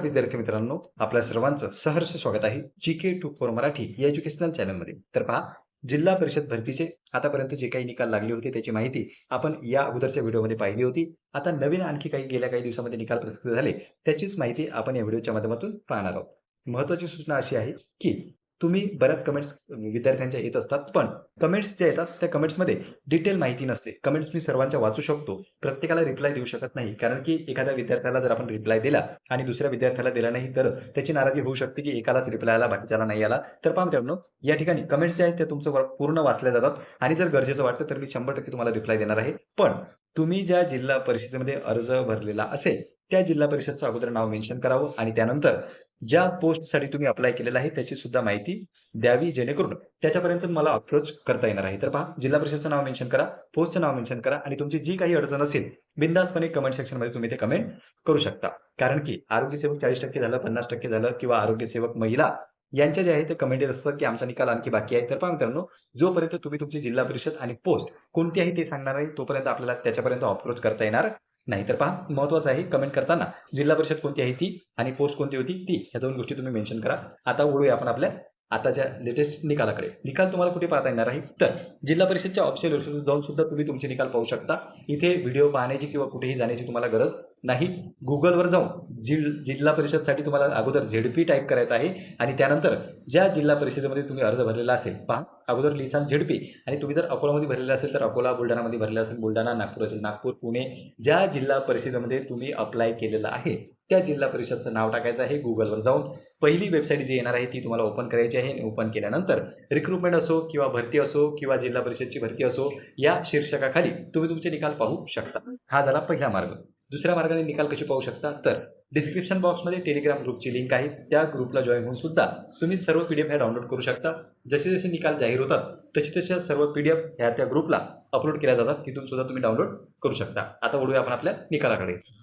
विद्यार्थी मित्रांनो आपल्या सर्वांचं सहर्ष स्वागत आहे G K two four Marathi या एज्युकेशनल चॅनलमध्ये तर पहा जिल्हा परिषद भरतीचे आतापर्यंत जे काही निकाल लागले होते त्याची माहिती आपण या अगोदरच्या व्हिडिओमध्ये पाहिली होती. आता नवीन आणखी काही गेल्या काही दिवसामध्ये निकाल प्रसिद्ध झाले त्याचीच माहिती आपण या व्हिडिओच्या माध्यमातून पाहणार आहोत. महत्वाची सूचना अशी आहे की तुम्ही बऱ्याच कमेंट्स विद्यार्थ्यांच्या येत असतात पण कमेंट्स ज्या येतात त्या कमेंट्समध्ये डिटेल माहिती नसते. कमेंट्स मी सर्वांच्या वाचू शकतो. प्रत्येकाला रिप्लाय देऊ शकत नाही. कारण की एखाद्या विद्यार्थ्याला जर आपण रिप्लाय दिला आणि दुसऱ्या विद्यार्थ्याला दिला नाही तर त्याची नाराजी होऊ शकते की एकालाच रिप्लाय आला बाकीच्याला नाही आला. तर पहा मित्रांनो या ठिकाणी कमेंट्स जे आहेत ते तुमचं पूर्ण वाचल्या जातात. आणि जर गरजेचं वाटतं तर मी शंभर टक्के तुम्हाला रिप्लाय देणार आहे. पण तुम्ही ज्या जिल्हा परिषदेमध्ये अर्ज भरलेला असेल त्या जिल्हा परिषदचं अगोदर नाव मेन्शन करावं आणि त्यानंतर ज्या पोस्टसाठी तुम्ही अप्लाय केलेलं आहे त्याची सुद्धा माहिती द्यावी जेणेकरून त्याच्यापर्यंत मला अप्रोच करता येणार आहे. तर पहा जिल्हा परिषदचं नाव मेन्शन करा पोस्टचं नाव मेन्शन करा आणि तुमची जी काही अडचण असेल बिंदासपणे कमेंट सेक्शनमध्ये तुम्ही ते कमेंट करू शकता. कारण की आरोग्य सेवक चाळीस टक्के झालं पन्नास टक्के झालं किंवा आरोग्य सेवक महिला यांच्या जे आहे ते कमेंट येत असतात की आमचा निकाल आणखी बाकी आहे. तर पहा मित्रांनो जोपर्यंत तुम्ही तुमची जिल्हा परिषद आणि पोस्ट कोणती आहे ते सांगणार आहे तोपर्यंत आपल्याला त्याच्यापर्यंत अप्रोच करता येणार नाही तर पहा महत्वाचं आहे कमेंट करताना जिल्हा परिषद कोणती आहे ती आणि पोस्ट कोणती होती ती ह्या दोन गोष्टी तुम्ही मेन्शन करा. आता वळूया आपण आपल्या आताच्या लेटेस्ट निकालाकडे. निकाल तुम्हाला कुठे पाहता येणार आहे? तर जिल्हा परिषदच्या ऑफिशियल वेबसाईट जाऊन सुद्धा तुम्ही तुमचे निकाल पाहू शकता. इथे व्हिडिओ पाहण्याची किंवा कुठेही जाण्याची तुम्हाला गरज नाही. गुगलवर जाऊन जिल जिल्हा परिषदसाठी तुम्हाला अगोदर झेडपी टाईप करायचं आहे आणि त्यानंतर ज्या जिल्हा परिषदेमध्ये तुम्ही अर्ज भरलेला असेल पहा. अगोदर लिहिसान झेडपी आणि तुम्ही जर अकोलामध्ये भरलेला असेल तर अकोला बुलढाणामध्ये भरलेला असेल बुलढाणा नागपूर असेल नागपूर पुणे ज्या जिल्हा परिषदेमध्ये तुम्ही अप्लाय केलेला आहे त्या जिल्हा परिषदचं नाव टाकायचं आहे गुगलवर जाऊन. पहिली वेबसाईट जी येणार आहे ती तुम्हाला ओपन करायची आहे आणि ओपन केल्यानंतर रिक्रुटमेंट असो किंवा भरती असो किंवा जिल्हा परिषदची भरती असो या शीर्षकाखाली तुम्ही तुमचे निकाल पाहू शकता. हा झाला पहिला मार्ग. दुसऱ्या मार्गाने निकाल कसे पाहू शकता? तर डिस्क्रिप्शन बॉक्समध्ये टेलिग्राम ग्रुपची लिंक आहे. त्या ग्रुपला जॉईन होऊन सुद्धा तुम्ही सर्व पी डी एफ ह्या डाउनलोड करू शकता. जसे जसे निकाल जाहीर होतात तसे तशा सर्व पी डी एफ ह्या त्या ग्रुपला अपलोड केल्या जातात. तिथून सुद्धा तुम्ही डाउनलोड करू शकता. आता वळूया आपण आपल्या निकालाकडे.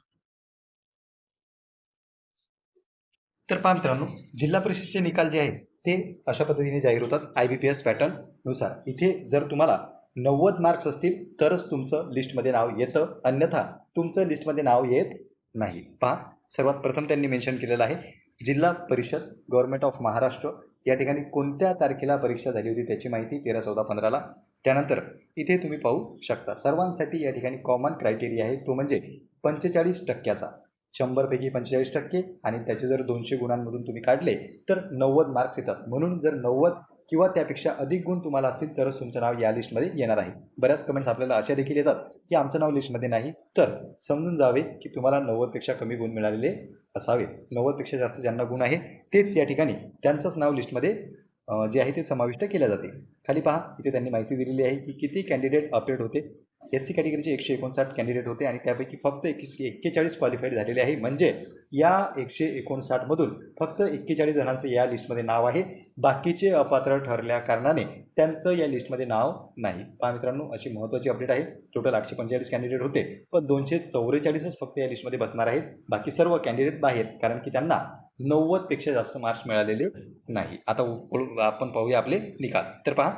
तर पहा मित्रांनो जिल्हा परिषदेचे निकाल जे आहेत ते अशा पद्धतीने जाहीर होतात आय बी पी एस पॅटर्ननुसार इथे जर तुम्हाला नव्वद मार्क्स असतील तरच तुमचं लिस्टमध्ये नाव येतं अन्यथा तुमचं लिस्टमध्ये नाव येत नाही. पहा सर्वात प्रथम त्यांनी मेन्शन केलेलं आहे जिल्हा परिषद गव्हर्नमेंट ऑफ महाराष्ट्र. या ठिकाणी कोणत्या तारखेला परीक्षा झाली होती त्याची माहिती तेरा चौदा पंधराला त्यानंतर इथे तुम्ही पाहू शकता सर्वांसाठी या ठिकाणी कॉमन क्रायटेरिया आहे तो म्हणजे पंचेचाळीस टक्क्याचा. शंभरपैकी पंचेचाळीस टक्के आणि त्याचे जर दोनशे गुणांमधून तुम्ही काढले तर नव्वद मार्क्स येतात. म्हणून जर नव्वद किंवा त्यापेक्षा अधिक गुण तुम्हाला असतील तरच तुमचं नाव या लिस्टमध्ये येणार आहे. बऱ्याच कमेंट्स आपल्याला अशा देखील येतात की आमचं नाव लिस्टमध्ये नाही तर समजून जावे की तुम्हाला नव्वदपेक्षा कमी गुण मिळालेले असावे नव्वदपेक्षा जास्त ज्यांना गुण आहे तेच या ठिकाणी त्यांचंच नाव लिस्टमध्ये जे आहे ते समाविष्ट केल्या जाते. खाली पहा इथे त्यांनी माहिती दिलेली आहे की किती कॅन्डिडेट अपडेट होते. एस सी कॅटेगरीचे एकशे एकोणसाठ कॅन्डिडेट होते आणि त्यापैकी फक्त एकशे एक्केचाळीस क्वालिफाईड झालेले आहे. म्हणजे या एकशे एकोणसाठमधून फक्त एक्केचाळीस जणांचं या लिस्टमध्ये नाव आहे. बाकीचे अपात्र ठरल्या कारणाने त्यांचं या लिस्टमध्ये नाव नाही. पहा मित्रांनो अशी महत्त्वाची अपडेट आहे. टोटल आठशे पंचेचाळीस कॅन्डिडेट होते. पण दोनशे चौवेचाळीसच फक्त या लिस्टमध्ये बसणार आहेत. बाकी सर्व कॅन्डिडेट बाहेर. कारण की त्यांना नव्वदपेक्षा जास्त मार्क्स मिळालेले नाही. आता आपण पाहूया आपले निकाल. तर पहा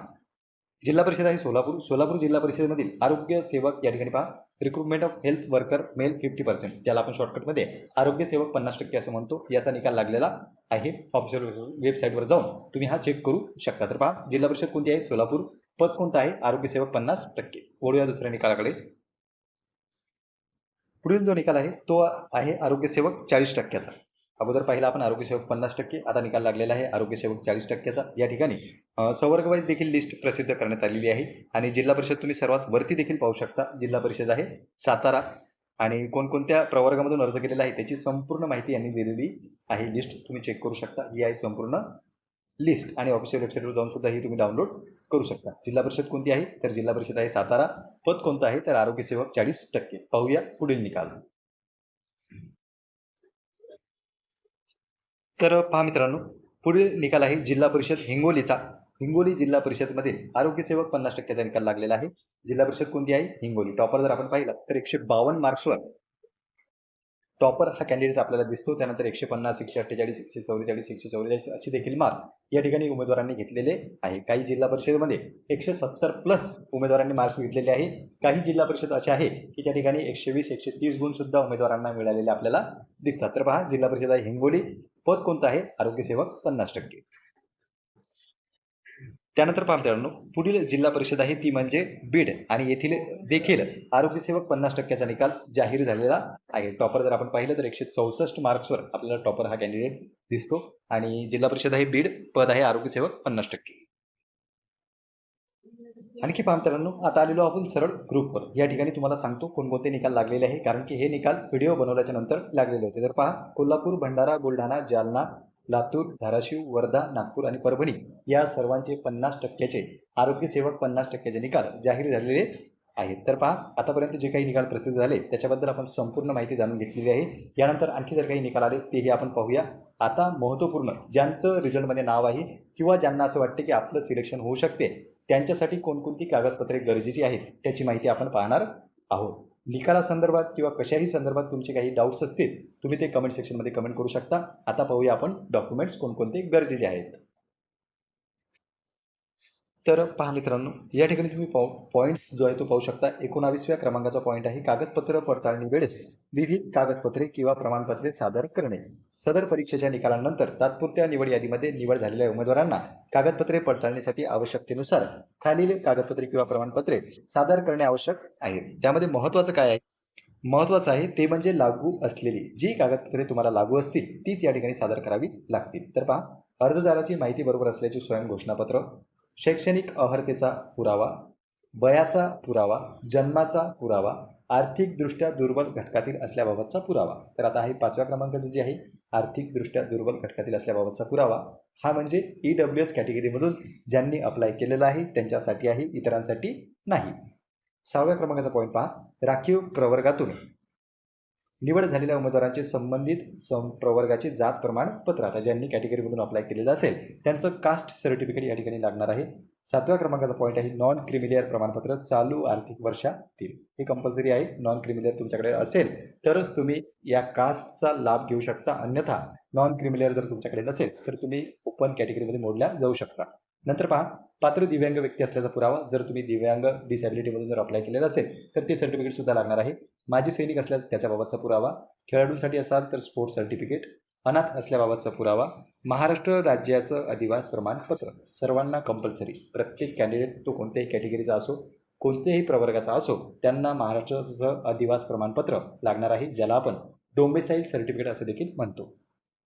जिल्हा परिषद आहे सोलापूर. सोलापूर जिल्हा परिषदेमधील आरोग्य सेवक या ठिकाणी पहा. Recruitment of health worker male fifty percent ज्याला आपण शॉर्टकटमध्ये आरोग्य सेवक पन्नास टक्के असं म्हणतो याचा निकाल लागलेला आहे. ऑफिशियल वेबसाईटवर जाऊन तुम्ही हा चेक करू शकता. तर पहा जिल्हा परिषद कोणती आहे? सोलापूर. पद कोणतं आहे? आरोग्य सेवक पन्नास टक्के. वळूया दुसऱ्या निकालाकडे. पुढील जो निकाल आहे तो आहे आरोग्य सेवक चाळीस टक्क्याचा. अगोदर पाहिला आपण आरोग्यसेवक पन्नास टक्के आता निकाल लागलेला आहे आरोग्यसेवक चाळीस टक्क्याचा. या ठिकाणी सवर्गवाईज देखील लिस्ट प्रसिद्ध करण्यात आलेली आहे आणि जिल्हा परिषद तुम्ही सर्वात वरती देखील पाहू शकता. जिल्हा परिषद आहे सातारा आणि कोणकोणत्या प्रवर्गामधून अर्ज केलेला आहे त्याची संपूर्ण माहिती यांनी दिलेली आहे लिस्ट तुम्ही चेक करू शकता. ही आहे संपूर्ण लिस्ट आणि ऑफिशियल वेबसाईटवर जाऊन सुद्धा ही तुम्ही डाउनलोड करू शकता. जिल्हा परिषद कोणती आहे? तर जिल्हा परिषद आहे सातारा. पद कोणतं आहे? तर आरोग्यसेवक चाळीस टक्के. पाहूया पुढील निकाल. तर पहा मित्रांनो पुढील निकाल आहे जिल्हा परिषद हिंगोलीचा. हिंगोली जिल्हा परिषदमध्ये आरोग्य सेवक पन्नास टक्क्याचा निकाल लागलेला आहे. जिल्हा परिषद कोणती आहे? हिंगोली. टॉपर जर आपण पाहिलं तर एकशे बावन्न मार्क्सवर टॉपर हा कॅन्डिडेट आपल्याला दिसतो. त्यानंतर एकशे पन्नास एकशे अठ्ठेचाळीस एकशे चौवेचाळीस एकशे चौवेचाळीस असे देखील मार्क या ठिकाणी उमेदवारांनी घेतलेले आहे. काही जिल्हा परिषदेमध्ये एकशे सत्तर प्लस उमेदवारांनी मार्क्स घेतलेले आहे. काही जिल्हा परिषद असे आहे की त्या ठिकाणी एकशे वीस एकशे तीस गुण सुद्धा उमेदवारांना मिळालेले आपल्याला दिसतात. तर पहा जिल्हा परिषद आहे हिंगोली. पद कोणतं आहे? आरोग्यसेवक पन्नास टक्के. त्यानंतर पाहतो मित्रांनो पुढील जिल्हा परिषद आहे ती म्हणजे बीड आणि येथील देखील आरोग्यसेवक पन्नास टक्क्याचा निकाल जाहीर झालेला आहे. टॉपर जर आपण पाहिलं तर एकशे चौसष्ट मार्क्सवर आपल्याला टॉपर हा कॅन्डिडेट दिसतो आणि जिल्हा परिषद आहे बीड पद आहे आरोग्यसेवक पन्नास टक्के. आणखी पहा मित्रांनो आता आलेलो आपण सरळ ग्रुपवर या ठिकाणी तुम्हाला सांगतो कोणकोणते निकाल लागलेले आहे कारण की हे निकाल व्हिडिओ बनवल्याच्या नंतर लागलेले होते. तर पहा कोल्हापूर भंडारा बुलढाणा जालना लातूर धाराशिव वर्धा नागपूर आणि परभणी या सर्वांचे पन्नास टक्क्याचे आरोग्यसेवक पन्नास टक्क्याचे निकाल जाहीर झालेले आहेत. तर पहा आतापर्यंत जे काही निकाल प्रसिद्ध झाले त्याच्याबद्दल आपण संपूर्ण माहिती जाणून घेतलेली आहे. यानंतर आणखी जर काही निकाल आले तेही आपण पाहूया. आता महत्त्वपूर्ण ज्यांचं रिझल्टमध्ये नाव आहे किंवा ज्यांना असं वाटते की आपलं सिलेक्शन होऊ शकते त्यांच्यासाठी कोणकोणती कागदपत्रे गरजेची आहेत त्याची माहिती आपण पाहणार आहोत. निकालासंदर्भात किंवा कशाही संदर्भात तुमचे काही डाऊट्स असतील तुम्ही ते कमेंट सेक्शनमध्ये कमेंट करू शकता. आता पाहूया आपण डॉक्युमेंट्स कोणकोणते गरजेचे आहेत. तर पहा मित्रांनो या ठिकाणी तुम्ही पाहू पॉईंट्स जो आहे तो पाहू शकता. एकोणावीसव्या क्रमांकाचा पॉईंट आहे. कागदपत्र पडताळणी वेळेस विविध कागदपत्रे किंवा प्रमाणपत्रे सादर करणे. सदर परीक्षेच्या निकालानंतर तात्पुरत्या निवड यादीमध्ये निवड झालेल्या उमेदवारांना कागदपत्रे पडताळणीसाठी आवश्यकतेनुसार खालील कागदपत्रे किंवा प्रमाणपत्रे सादर करणे आवश्यक आहे. त्यामध्ये महत्त्वाचं काय आहे? महत्त्वाचं आहे ते म्हणजे लागू असलेली जी कागदपत्रे तुम्हाला लागू असतील तीच या ठिकाणी सादर करावी लागतील. तर पहा अर्जदाराची माहिती बरोबर असल्याचे स्वयं घोषणापत्र शैक्षणिक अहर्तेचा पुरावा वयाचा पुरावा जन्माचा पुरावा आर्थिकदृष्ट्या दुर्बल घटकातील असल्याबाबतचा पुरावा. तर आता हे पाचव्या क्रमांकाचं जे आहे आर्थिकदृष्ट्या दुर्बल घटकातील असल्याबाबतचा पुरावा. हा म्हणजे ई डब्ल्यू एस कॅटेगरीमधून ज्यांनी अप्लाय केलेला आहे त्यांच्यासाठी आहे इतरांसाठी नाही. सहाव्या क्रमांकाचा पॉईंट पहा. राखीव प्रवर्गातून निवड झालेल्या उमेदवारांचे संबंधित सं प्रवर्गाचे जात प्रमाणपत्र आता ज्यांनी कॅटेगरीमधून अप्लाय केलेलं असेल त्यांचं कास्ट सर्टिफिकेट या ठिकाणी लागणार आहे. सातव्या क्रमांकाचा पॉईंट आहे नॉन क्रिमिलियर प्रमाणपत्र चालू आर्थिक वर्षातील. हे कंपल्सरी आहे नॉन क्रिमिलियर तुमच्याकडे असेल तरच तुम्ही या कास्टचा लाभ घेऊ शकता. अन्यथा नॉन क्रिमिलियर जर तुमच्याकडे नसेल तर तुम्ही ओपन कॅटेगरीमध्ये मोडल्या जाऊ शकता. नंतर पहा पात्र दिव्यांग व्यक्ती असल्याचा पुरावा जर तुम्ही दिव्यांग डिसॅबिलिटीमधून जर अप्लाय केलेला असेल तर ते सर्टिफिकेटसुद्धा लागणार आहे. माजी सैनिक असल्यास त्याच्याबाबतचा पुरावा खेळाडूंसाठी असाल तर स्पोर्ट्स सर्टिफिकेट अनाथ असल्याबाबतचा पुरावा महाराष्ट्र राज्याचं अधिवास प्रमाणपत्र सर्वांना कंपल्सरी प्रत्येक कॅन्डिडेट तो कोणत्याही कॅटेगरीचा असो कोणत्याही प्रवर्गाचा असो त्यांना महाराष्ट्राचं अधिवास प्रमाणपत्र लागणार आहे ज्याला आपण डोंबेसाईल सर्टिफिकेट असं देखील म्हणतो.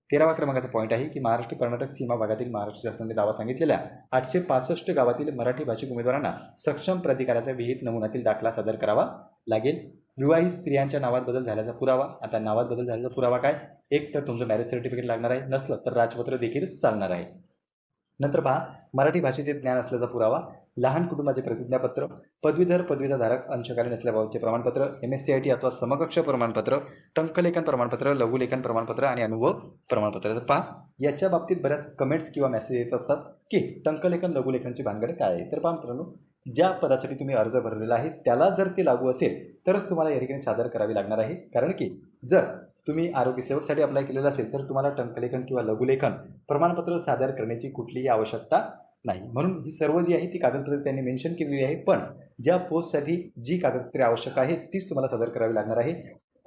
तेरावा क्रमांकाचा पॉईंट आहे की महाराष्ट्र कर्नाटक सीमा भागातील महाराष्ट्र शासनाने दावा सांगितलेल्या आठशे पासष्ट गावातील मराठी भाषिक उमेदवारांना सक्षम प्राधिकाराच्या विहित नमुन्यातील दाखला सादर करावा लागेल. विवाहित स्त्रियांच्या नावात बदल झाल्याचा पुरावा. आता नावात बदल झाल्याचा पुरावा काय? एक तर तुमचं मॅरेज सर्टिफिकेट लागणार आहे. नसलं तर राजपत्र देखील चालणार आहे. नंतर पहा मराठी भाषेचे ज्ञान असल्याचा पुरावा लहान कुटुंबाचे प्रतिज्ञापत्र पदवीधर पदवीधारक अंशकालीन असल्याबाबतचे प्रमाणपत्र M S C I T अथवा समकक्ष प्रमाणपत्र टंकलेखन प्रमाणपत्र लघुलेखन प्रमाणपत्र आणि अनुभव प्रमाणपत्र. तर पहा याच्या बाबतीत बऱ्याच कमेंट्स किंवा मेसेज येत असतात की टंकलेखन लघुलेखनची भानगड काय आहे? तर पहा मित्रांनो ज्या पदासाठी तुम्ही अर्ज भरलेला आहे त्याला जर ते लागू असेल तरच तुम्हाला या ठिकाणी सादर करावी लागणार आहे. कारण की जर तुम्ही आरोग्य सेवकसाठी अप्लाय केलेलं असेल तर तुम्हाला टंकलेखन किंवा लघुलेखन प्रमाणपत्र सादर करण्याची कुठलीही आवश्यकता नाही. म्हणून ही सर्व जी आहे ती कागदपत्रे त्यांनी मेन्शन केलेली आहे पण ज्या पोस्टसाठी जी कागदपत्रे आवश्यक आहेत तीच तुम्हाला सादर करावी लागणार आहे.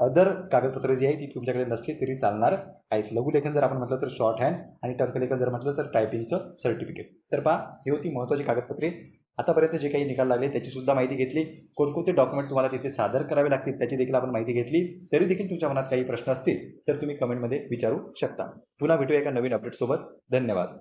अदर कागदपत्रे जी आहे ती तुमच्याकडे नसली तरी चालणार आहेत. लघुलेखन जर आपण म्हटलं तर शॉर्ट हँड आणि टंकलेखन जर म्हटलं तर टायपिंगचं सर्टिफिकेट तर पहा ही होती महत्त्वाची कागदपत्रे. आतापर्यंत जे काही निकाल लागले त्याची सुद्धा माहिती घेतली. कोणकोणते डॉक्युमेंट तुम्हाला तिथे सादर करावे लागतील त्याची देखील आपण माहिती घेतली. तरी देखील तुमच्या मनात काही प्रश्न असतील तर तुम्ही कमेंटमध्ये विचारू शकता. पुन्हा भेटूया एका नवीन अपडेटसोबत धन्यवाद.